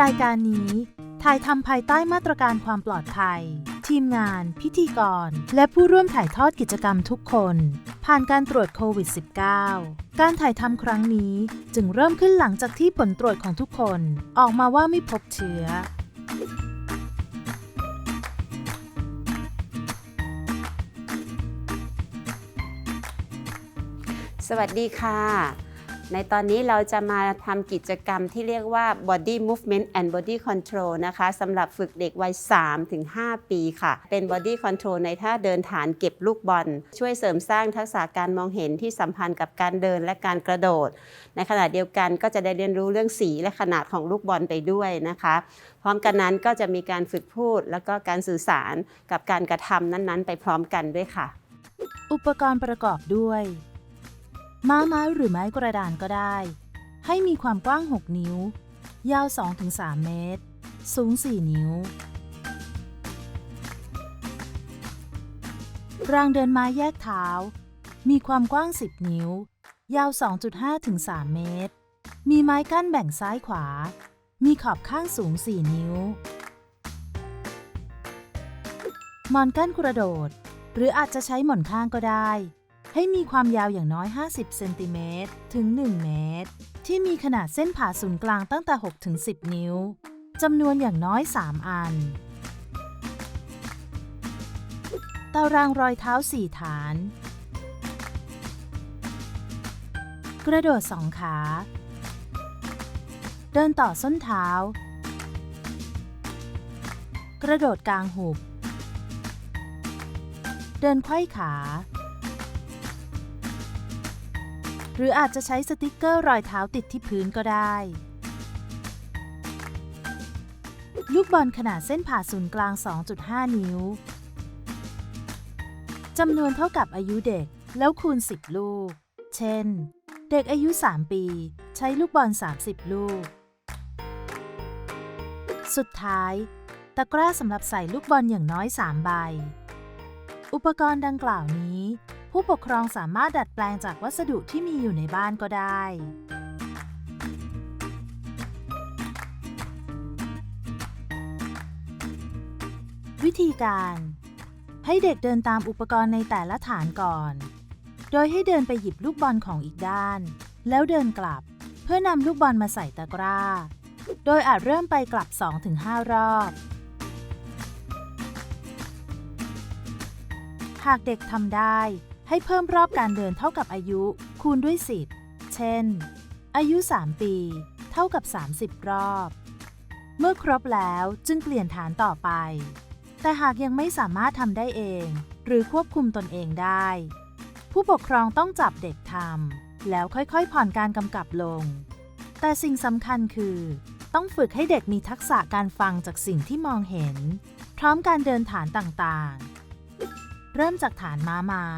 รายการนี้ถ่ายทำภายใต้มาตรการความปลอดภัย ทีมงาน พิธีกร และผู้ร่วมถ่ายทอดกิจกรรมทุกคน ผ่านการตรวจโควิด -19 การถ่ายทำครั้งนี้จึงเริ่มขึ้นหลังจากที่ผลตรวจของทุกคน ออกมาว่าไม่พบเชื้อ สวัสดีค่ะ ในตอนนี้เราจะมาทำกิจกรรมที่เรียกว่า body movement and body control นะคะสำหรับฝึกเด็กวัย 3-5 ปีค่ะ เป็น body control ในท่าเดินฐานเก็บลูกบอล ช่วยเสริมสร้างทักษะการมองเห็นที่สัมพันธ์กับการเดินและการกระโดด ในขณะเดียวกันก็จะได้เรียนรู้เรื่องสีและขนาดของลูกบอลไปด้วยนะคะ พร้อมกันนั้นก็จะมีการฝึกพูด แล้วก็การสื่อสารกับการกระทำนั้นๆ ไปพร้อมกันด้วยค่ะ อุปกรณ์ประกอบด้วย ม้าไม้หรือไม้กระดานก็ได้ ให้มีความกว้าง 6 นิ้ว ยาว 2-3 เมตร สูง 4 นิ้ว รางเดินไม้แยกเท้า มีความกว้าง 10 นิ้ว ยาว 2.5-3 เมตร มีไม้กั้นแบ่งซ้ายขวา มีขอบข้างสูง 4 นิ้ว หมอนกั้นกระโดด หรืออาจจะใช้หมอนข้างก็ได้ ให้มีความยาวอย่างน้อย 50 เซนติเมตรถึง 1 เมตร ที่มีขนาดเส้นผ่าศูนย์กลางตั้งแต่ 6 ถึง 10 นิ้ว จำนวนอย่างน้อย 3 อัน ตารางรอยเท้า 4 ฐาน กระโดดสองขา เดินต่อส้นเท้า กระโดดกลางหุบ เดินไขว้ขา หรืออาจจะใช้สติกเกอร์รอยเท้าติดที่พื้นก็ได้ ลูกบอลขนาดเส้นผ่าศูนย์กลาง 2.5 นิ้ว จำนวนเท่ากับอายุเด็กแล้วคูณ 10 ลูก เช่น เด็กอายุ 3 ปี ใช้ลูกบอล 30 ลูก สุดท้าย ตะกร้าสำหรับใส่ลูกบอลอย่างน้อย 3 ใบ อุปกรณ์ดังกล่าวนี้ ผู้ปกครองสามารถดัดแปลงจากวัสดุที่มีอยู่ในบ้านก็ได้ วิธีการ ให้เด็กเดินตามอุปกรณ์ในแต่ละฐานก่อน โดยให้เดินไปหยิบลูกบอลของอีกด้าน แล้วเดินกลับ เพื่อนำลูกบอลมาใส่ตะกร้า โดยอาจเริ่มไปกลับ 2-5 รอบหากเด็กทำได้ ให้เพิ่มรอบการเดินเท่ากับอายุ คูณด้วย 10 เช่น อายุ 3 ปี เท่ากับ 30 รอบ เมื่อครบแล้วจึงเปลี่ยนฐานต่อไป แต่หากยังไม่สามารถทำได้เอง หรือควบคุมตนเองได้ ผู้ปกครองต้องจับเด็กทำแล้วค่อยๆ ผ่อนการกำกับลง แต่สิ่งสำคัญคือ ต้องฝึกให้เด็กมีทักษะการฟังจากสิ่งที่มองเห็น พร้อมการเดินฐานต่างๆ เริ่มจากฐานม้าไม้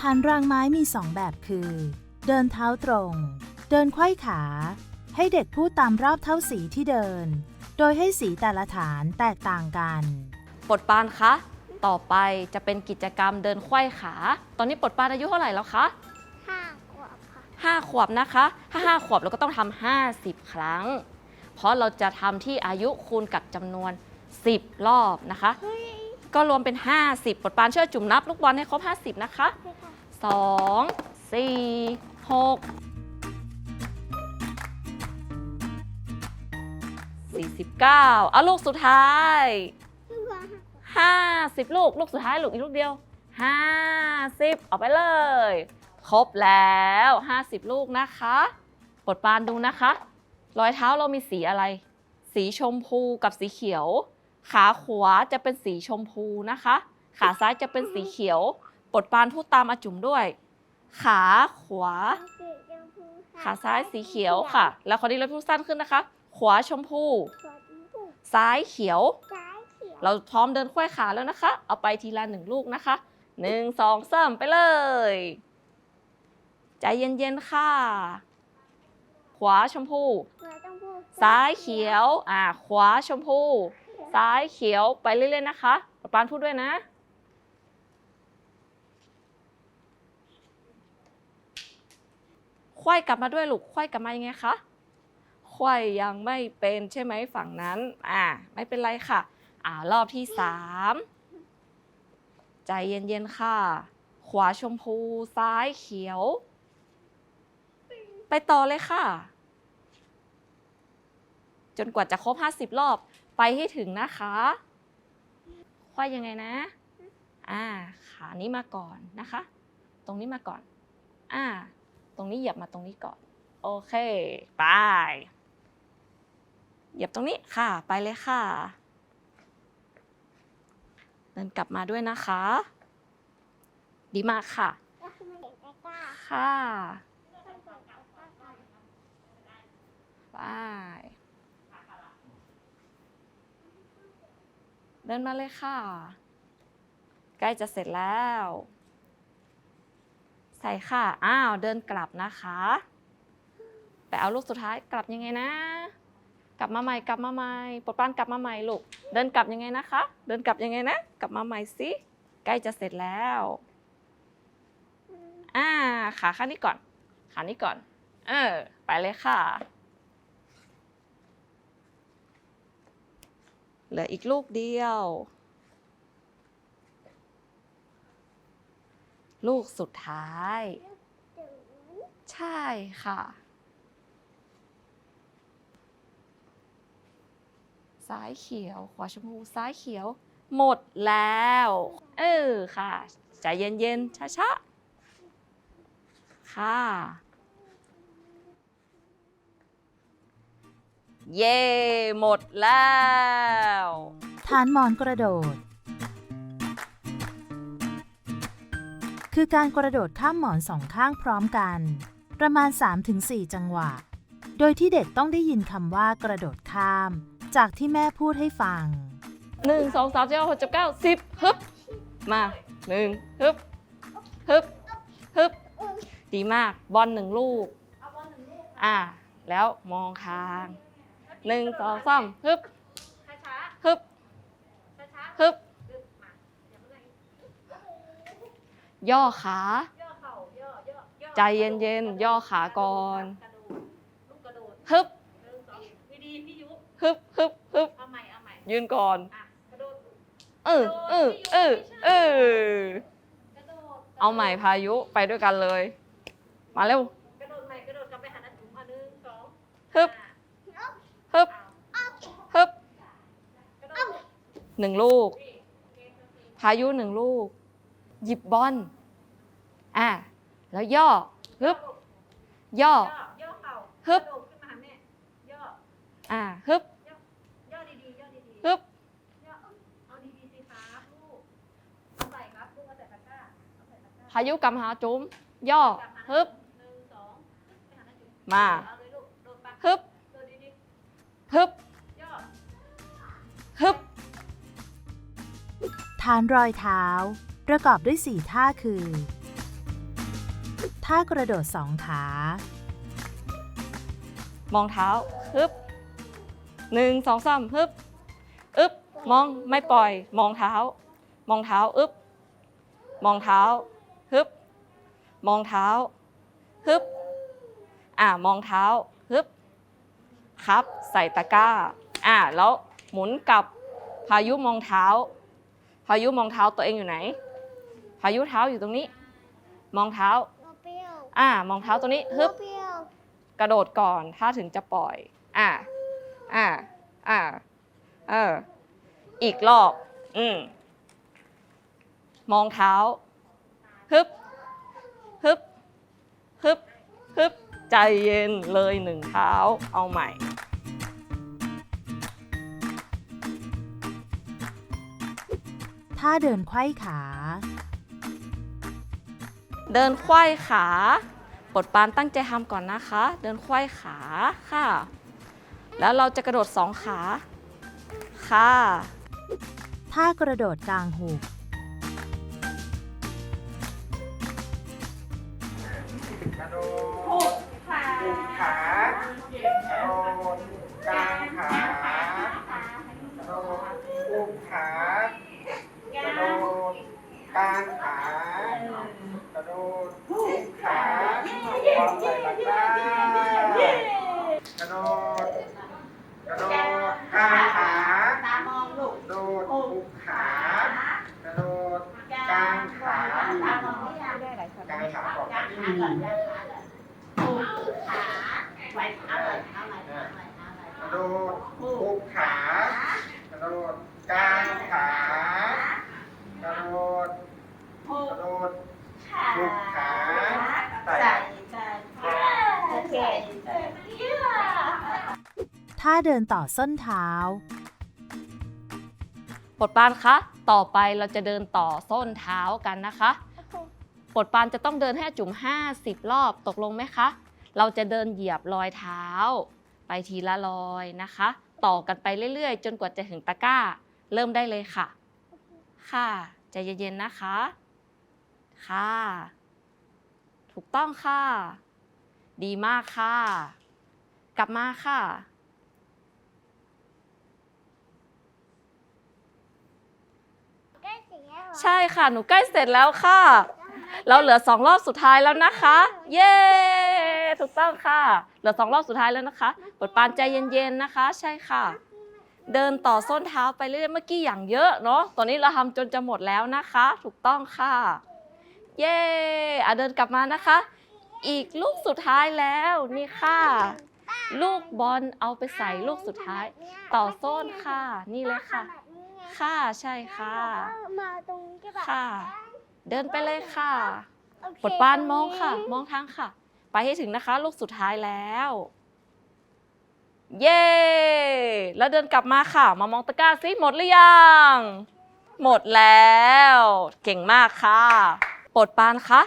ฐานรางไม้มีสองแบบคือ เดินเท้าตรง เดินไขว้ขา ให้เด็กพูดตามรอบเท่าสีที่เดิน โดยให้สีแต่ละฐานแตกต่างกัน ปดปานคะ ต่อไปจะเป็นกิจกรรมเดินไขว้ขา ตอนนี้ปลดปานอายุเท่าไหร่แล้วคะห้าขวบค่ะ5ขวบนะคะ ถ้า5ขวบเราก็ต้องทำ50ครั้ง เพราะเราจะทำที่อายุคูณกับจำนวน 10 รอบนะคะเฮ้ยก็รวมเป็น 50ปลดปานช่วยจุ่มนับลูกบอลให้ครบ 50 นะคะใช่ค่ะ2 4 6 49เอาลูกสุดท้ายลูกบอล 50 ลูก ลูกสุดท้ายลูกอีกลูกเดียว 50เอาไปเลย ครบแล้ว 50 ลูกนะคะปลดปานดูนะคะ รอยเท้าเรามีสีอะไร สีชมพูกับสีเขียว ขาขวาจะเป็นสีชมพูนะคะ ขาซ้ายจะเป็นสีเขียวปลดปานพูดตามอาจุ๋มด้วย ขาขวาสีชมพูค่ะขาซ้ายสีเขียวค่ะ แล้วคราวนี้เราพูดสั้นขึ้นนะคะ ขวาชมพูขวาชมพูซ้ายเขียวซ้าย เราพร้อมเดินควายขาแล้วนะคะ เอาไปทีละหนึ่งลูกนะคะหนึ่งสองสามไปเลย ใจเย็นๆค่ะ ขวาชมพูเราต้องพูซ้ายเขียว อ่า ขวาชมพู ซ้ายเขียวไปเรื่อยๆนะคะปะปานพูดด้วยนะควายกลับมาด้วยลูกควายกลับมายังไงคะควายยังไม่เป็นใช่ไหมฝั่งนั้น อ่า ไม่เป็นไรค่ะ อ่ารอบที่สามใจเย็นๆค่ะ ขวาชมพูซ้ายเขียว ไปต่อเลยค่ะ จนกว่าจะครบ 50 รอบไปให้ถึงนะคะควายยังไงนะ อ่า ขานี้มาก่อนนะคะ ตรงนี้มาก่อน อ่า ตรงนี้เหยียบมาตรงนี้ก่อน โอเค ไป เหยียบตรงนี้ค่ะ ไปเลยค่ะ เดินกลับมาด้วยนะคะ ดีมากค่ะคือมันเด็กไอ้ก้าค่ะไปเดินมาเลยค่ะ ใกล้จะเสร็จแล้ว ใส่ค่ะ อ้าว เดินกลับนะคะ ไปเอาลูกสุดท้ายกลับยังไงนะ กลับมาใหม่กลับมาใหม่ปวดปานกลับมาใหม่ลูก เดินกลับยังไงนะคะ เดินกลับยังไงนะ กลับมาใหม่สิใกล้จะเสร็จแล้วอ่าขาข้างนี้ก่อน ขานี้ก่อน เออ ไปเลยค่ะ เหลืออีกลูกเดียว ลูกสุดท้าย ใช่ค่ะ ซ้ายเขียว ขวาชมพูซ้ายเขียว หมดแล้ว เออค่ะใจเย็นๆช้าๆค่ะ เย่หมดแล้ว ฐานหมอนกระโดด คือการกระโดดข้ามหมอนสองข้างพร้อมกัน ประมาณ 3-4 จังหวะ โดยที่เด็กต้องได้ยินคำว่ากระโดดข้าม จากที่แม่พูดให้ฟัง หนึ่งสองสามสี่ห้าหกเจ็ดแปดเก้าสิบฮึบมาหนึ่งฮึบฮึบฮึบดีมากบอลหนึ่งลูกอ่า แล้วมองคางหนึ่งสองสามฮึบฮึบฮึบย่อขา ใจเย็นๆย่อขาก่อนฮึบ ฮึบฮึบฮึบยืนก่อนเออเออเออเออเอาใหม่พายุไปด้วยกันเลย มาเร็วกระโดดใหม่กระโดดกลับไปหาน้าจุ๋มอะหนึ่งสองฮึบฮึบฮึบกระโดดหนึ่งลูก พายุหนึ่งลูก หยิบบอลอะแล้วย่อฮึบย่อย่อย่อเข่าฮึบ ฮึบย่อดีๆย่อดีฮึบๆย่อเอาดีๆสิครับลูกเอาใส่ครับลูกเอาใส่ตะกร้าเอาใส่ตะกร้าพายุกำหาจุ๋มย่อกลับมาฮึบหนึ่งสองไปหาน้าจุ๋มมาเอาเลยลูกโดดไปฮึบโดดดีฮึบๆย่อฮึบฐานรอยเท้า ประกอบด้วย 4 ท่าคือ ท่ากระโดดสองขา มองเท้าฮึบ หนึ่งสองสามฮึบอึบมองไม่ปล่อย มองเท้า มองเท้าอึบมองเท้าฮึบมองเท้าฮึบอ่ามองเท้าฮึบครับ ใส่ตะกร้าอ่าแล้วหมุนกลับพายุมองเท้า พายุมองเท้าตัวเองอยู่ไหน พายุเท้าอยู่ตรงนี้ มองเท้าโนเปรี้ยวอ่ามองเท้าตัวนี้ฮึบโนเปรี้ยวกระโดดก่อนถ้าถึงจะปล่อย อ่า อ่า อ่า เออ อีกรอบ อืม มองเท้า ฮึบ ฮึบ ฮึบ ฮึบ ใจเย็นเลยหนึ่งเท้า เอาใหม่ท่าเดินไขว้ขา เดินไขว้ขาปลดปานตั้งใจทำก่อนนะคะ เดินไขว้ขาค่ะ แล้วเราจะกระโดดสองขา ค่ะ ท่ากระโดดกลางหุบ กระโดดขาขากระโดดกลางขากระโดดอุ้มขากระโดดกลางขากระโดดอุ้มขาวางใส่ตะกร้ากระโดด กระโดดก้างขา ตามองลูกโดดอุ้มขา กระโดดกลางขา ตามองไม่ยังได้หลายคนกลางขาก่อนกางขาก่อนกางขาก่อนปูขาไหว้เอาเลยเอาเลยเอาเลยเอาเลยกระโดดอุ้มขา กระโดดกลางขากระโดดกระโดดอุ้มขาใส่ ใส่ใส่โอเค ท่าเดินต่อส้นเท้า ปดปานคะ ต่อไปเราจะเดินต่อส้นเท้ากันนะคะ ปดปานจะต้องเดินให้อาจุ่ม50 รอบตกลงไหมคะ เราจะเดินเหยียบรอยเท้า ไปทีละรอยนะคะ ต่อกันไปเรื่อยๆ จนกว่าจะถึงตะกร้า เริ่มได้เลยค่ะ ค่ะใจเย็นๆนะคะ ค่ะ ถูกต้องค่ะ ดีมากค่ะ กลับมาค่ะ ใกล้เสร็จแล้วเหรอ ใช่ค่ะ หนูใกล้เสร็จแล้วค่ะ เราเหลือสองรอบสุดท้ายแล้วนะคะ เย้ถูกต้องค่ะ เหลือสองรอบสุดท้ายแล้วนะคะปลดปานใจเย็นๆนะคะ ใช่ค่ะ เดินต่อส้นเท้าไปเรื่อยๆเมื่อกี้อย่างเยอะเนาะตอนนี้เราทำจนจะหมดแล้วนะคะ ถูกต้องค่ะ เย้อะเดินกลับมานะคะ อีกลูกสุดท้ายแล้วนี่ค่ะ ลูกบอลเอาไปใส่ลูกสุดท้าย ต่อส้นค่ะ นี่เลยค่ะ ค่ะใช่ค่ะแล้วมาตรงนี้ก็แบบค่ะ เดินไปเลยค่ะโอเคปลดปานตรงมองค่ะ มองทางค่ะ ไปให้ถึงนะคะ ลูกสุดท้ายแล้ว เย้แล้วเดินกลับมาค่ะ มามองตะกร้าซิหมดหรือยัง หมดแล้ว เก่งมากค่ะปลดปานคะ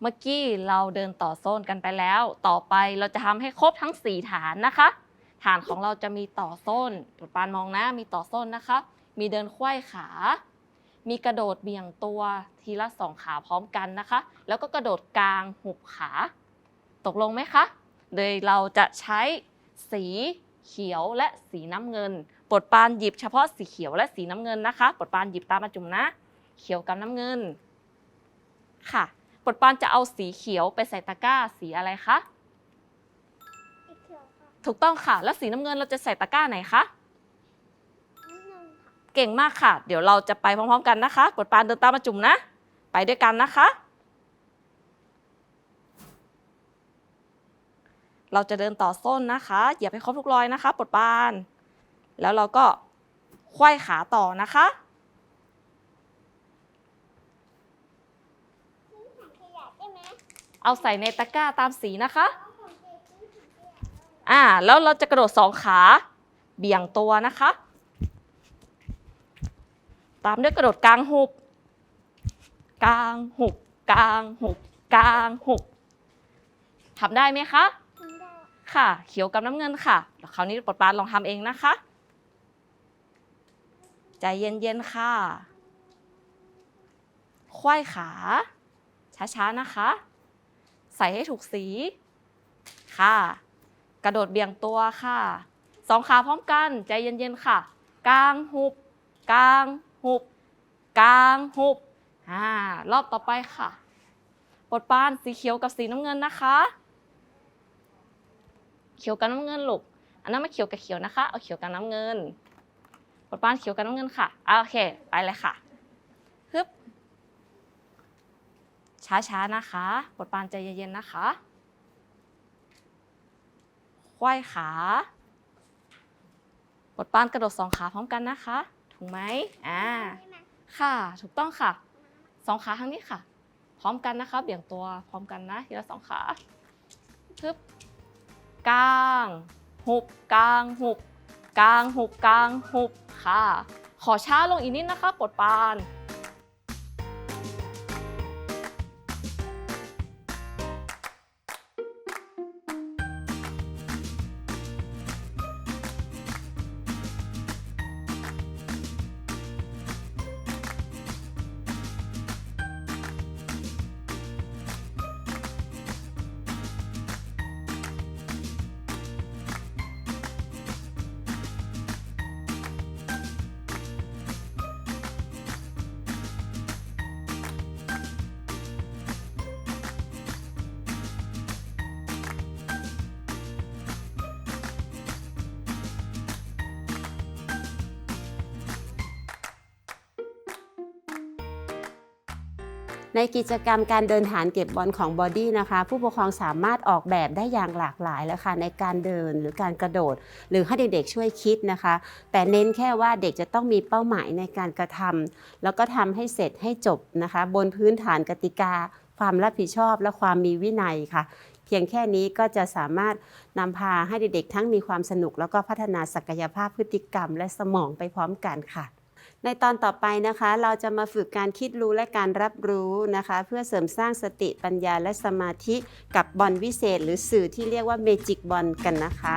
เมื่อกี้เราเดินต่อโซนกันไปแล้ว ต่อไปเราจะทำให้ครบทั้ง4ฐานนะคะ ฐานของเราจะมีต่อโซนปลดปานมองนะ มีต่อโซนนะคะ มีเดินไขว้ขา มีกระโดดเบี่ยงตัวทีละสองขาพร้อมกันนะคะ แล้วก็กระโดดกลางหุบขา ตกลงไหมคะ โดยเราจะใช้สีเขียวและสีน้ำเงินปลดปานหยิบเฉพาะสีเขียวและสีน้ำเงินนะคะปลดปานหยิบตามมาจุ่มนะ เขียวกับน้ำเงิน ค่ะปลดปานจะเอาสีเขียวไปใส่ตะกร้าสีอะไรคะอีกเขียวค่ะถูกต้องค่ะ แล้วสีน้ำเงินเราจะใส่ตะกร้าไหนคะนิดนึงค่ะ เก่งมากค่ะ เดี๋ยวเราจะไปพร้อมๆกันนะคะปลดปานเดินตามมาจุ่มนะ ไปด้วยกันนะคะ เราจะเดินต่อส้นนะคะอย่าไปครบทุกรอยนะคะปลดปาน แล้วเราก็ไขว้ขาต่อนะคะเอาใส่ในตะกร้าตามสีนะคะ อ่า แล้วเราจะกระโดดสองขา เบี่ยงตัวนะคะ ตามด้วยกระโดดกลางหุบกลางหุบกลางหุบกลางหุบทำได้ไหมคะทำได้ค่ะ เขียวกับน้ำเงินค่ะเดี๋ยวคราวนี้ปลดปานลองทำเองนะคะ ใจเย็นๆค่ะไขว้ขา ช้าๆนะคะ ใส่ให้ถูกสี ค่ะ กระโดดเบี่ยงตัวค่ะ สองขาพร้อมกัน ใจเย็นๆค่ะ กลางหุบกลาง หุบ กลาง หุบอ่ารอบต่อไปค่ะปลดปานสีเขียวกับสีน้ำเงินนะคะ เขียวกับน้ำเงินลูก อันนั้นไม่เขียวกับเขียวนะคะ เอาเขียวกับน้ำเงินปลดปานเขียวกับน้ำเงินค่ะอะโอเค ไปเลยค่ะฮึบช้าๆนะคะปลดปานใจเย็นๆนะคะไขว้ขาปลดปานกระโดดสองขาพร้อมกันนะคะ ถูกไหมอ่าได้ไหมค่ะ ถูกต้องค่ะสองขาทางนี้ค่ะ พร้อมกันนะคะเบี่ยงตัวพร้อมกันนะทีละสองขาทึบกลางหุบกลางหุบกลางหุบกลางหุบค่ะ ขอช้าลงอีกนิดนะคะปลดปาน ในกิจกรรมการเดินฐานเก็บบอลของบอดี้นะคะ ผู้ปกครองสามารถออกแบบได้อย่างหลากหลายแล้วค่ะในการเดินหรือการกระโดด หรือให้เด็กๆช่วยคิดนะคะ แต่เน้นแค่ว่าเด็กจะต้องมีเป้าหมายในการกระทำแล้วก็ทำให้เสร็จให้จบนะคะ บนพื้นฐานกติกา ความรับผิดชอบและความมีวินัยค่ะ เพียงแค่นี้ก็จะสามารถนำพาให้เด็กๆทั้งมีความสนุก แล้วก็พัฒนาศักยภาพพฤติกรรม และสมองไปพร้อมกันค่ะ ในตอนต่อไปนะคะ เราจะมาฝึกการคิดรู้และการรับรู้นะคะ เพื่อเสริมสร้างสติปัญญาและสมาธิกับบอลวิเศษ หรือสื่อที่เรียกว่าเมจิกบอลกันนะคะ